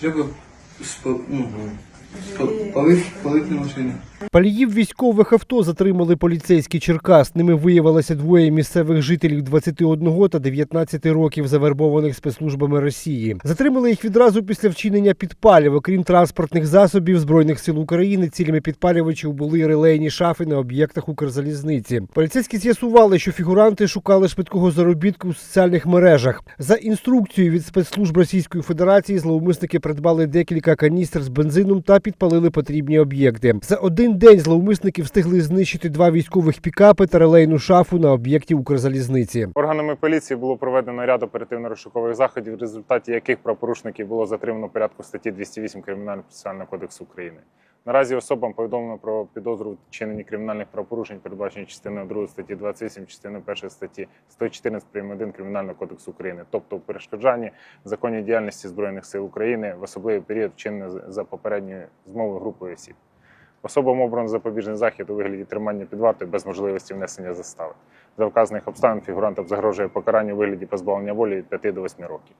Треба ну, Паліїв військових авто затримали поліцейські Черкас. Ними виявилося двоє місцевих жителів 21 та 19 років, завербованих спецслужбами Росії. Затримали їх відразу після вчинення підпалів. Окрім транспортних засобів збройних сил України, цілями підпалювачів були релейні шафи на об'єктах Укрзалізниці. Поліцейські з'ясували, що фігуранти шукали швидкого заробітку у соціальних мережах. За інструкцією від спецслужб Російської Федерації зловмисники придбали декілька каністр з бензином та підпалили потрібні об'єкти. За один день зловмисники встигли знищити два військових пікапи та релейну шафу на об'єкті Укрзалізниці. Органами поліції було проведено ряд оперативно-розшукових заходів, в результаті яких правопорушників було затримано порядку статті 208 Кримінального процесуального кодексу України. Naразі особам повідомлено про підозру вчиненні кримінальних правопорушень, передбачені частиною 2 статті 28, частиною 1 статті 114 прим. 1 Кримінального кодексу України, тобто у перешкоджанні законній діяльності Збройних сил України в особливий період вчинення за попередньою змовою групою осіб. Особам обрано запобіжний захід у вигляді тримання під вартою без можливості внесення застави. За вказаних обставин фігурантам загрожує покарання у вигляді позбавлення волі від 5 до 8 років.